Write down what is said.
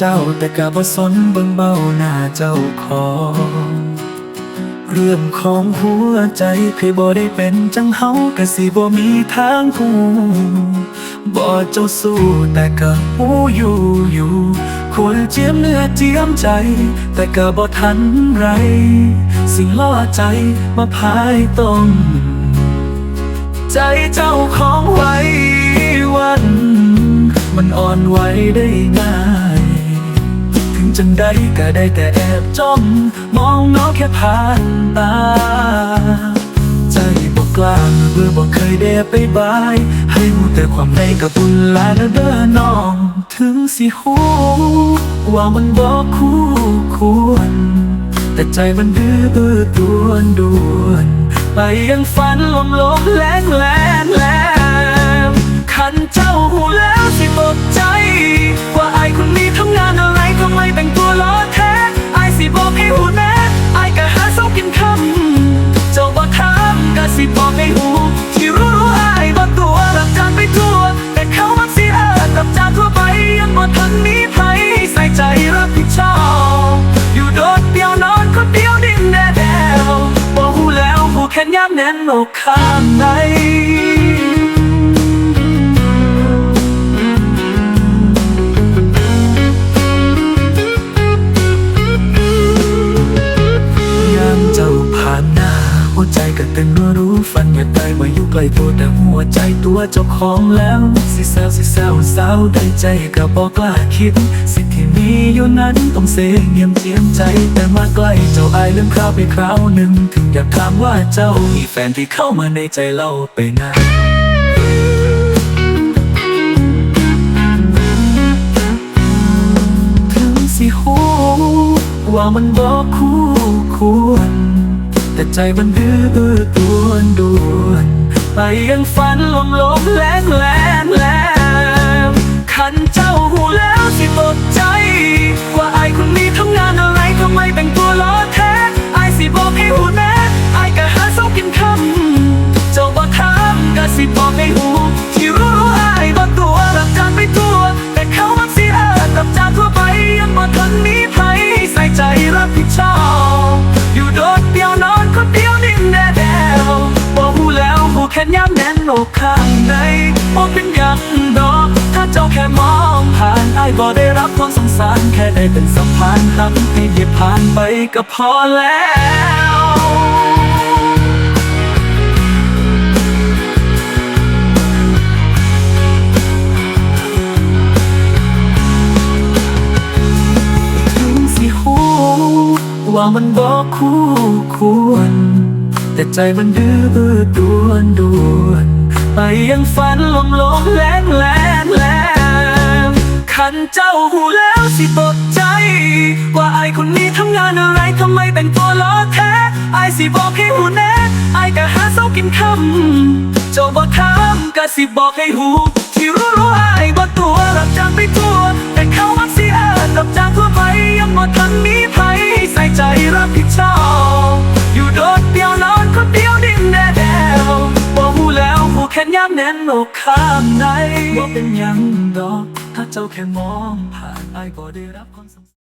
เจ้าแต่กะบ่สนเบิ่งเบ้าหน้าเจ้าของเรื่องของหัวใจเคยบ่ได้เป็นจังเฮาก็สิบ่มีทางหูบ่เจ้าสู้แต่ก็หูอยู่อยู่ ควรเจียมเนื้อเจียมใจ แต่ก็บ่ทันไร สิ่งล่อใจมาพายต้มใจเจ้าของไว้วัน มันอ่อนไหวได้ง่าย จังใดก็ได้แต่แอบจ้อง มองน้องแค่ผ่านตา ใจบอกกล้าเบื่อบอกเคยเดไปบาย ให้มูแต่ความในกับบุญลาแล้วเด้อน้อง ถึงสิหูว่ามันบอกคู่ควร แต่ใจมันดื้อดื้อดวนดวน ไปยังฝันลมลมแร แค่ย้ำ กล้ตัวแต่หัวใจตัวเจ้าของแล้วสิแซวสิแซวสาวได้ใจก็บอกกล้าคิด สิที่มีอยู่นั้นต้องเสียเงียมเจียมใจ แต่มาใกล้เจ้าอายลืมคราวไปคราวหนึ่งถึงอยากถามว่าเจ้ามีแฟนที่เข้ามาในใจเราไปไหนถึงสิหูว่ามันบอกคู่ควรแต่ใจมันดื้อดื้อดวนดวน ไปยังฝันลมลมแรงแรงแรงขันเจ้าหูแล้วสิตกใจ ว่าไอคนนี้ทำงานอะไรทำไมแต่งตัวล้อแท้ไอสิบอกให้หูแน่ไอก็หาเศร้ากินคำเจ้าบอกทำก็สิบอกให้หูที่รู้รู้ไอบอกตัวรับจานไปทั่วแต่เขามักสิเอิดรับจานทั่วไปยังบ่ทันมีไผ ย้ำแน่นอกข้างในบอกเป็นยังดอก ถ้าเจ้าแค่มองผ่านไอ้บ่ได้รับความสงสาร แค่ได้เป็นสะพานทำให้เหยียบผ่านไปก็พอแล้วถึงสิหูว่ามันบอกคู่ควร แต่ใจมันดื้อดื้อดวนดวน ไปยังฝันลมลมแรงแรงแรงขันเจ้าหูแล้วสิตกใจ ว่าไอคนนี้ทำงานอะไรทำไมแต่งตัวล้อแท้ ไอสิบอกให้หูแน่ไอก็หาเศร้ากินคำเจ้าบอกทำก็สิบอกให้หู ที่รู้รู้ไอายบอกตัวรับจ้างไปทั่วแต่เขามักสิเอิดรับจ้างทั่วไป ค่ย้ำแน่นอกข้างในว่าเป็นยังดอก ถ้าเจ้าแค่มองผ่านไอ้ก็ได้รับความส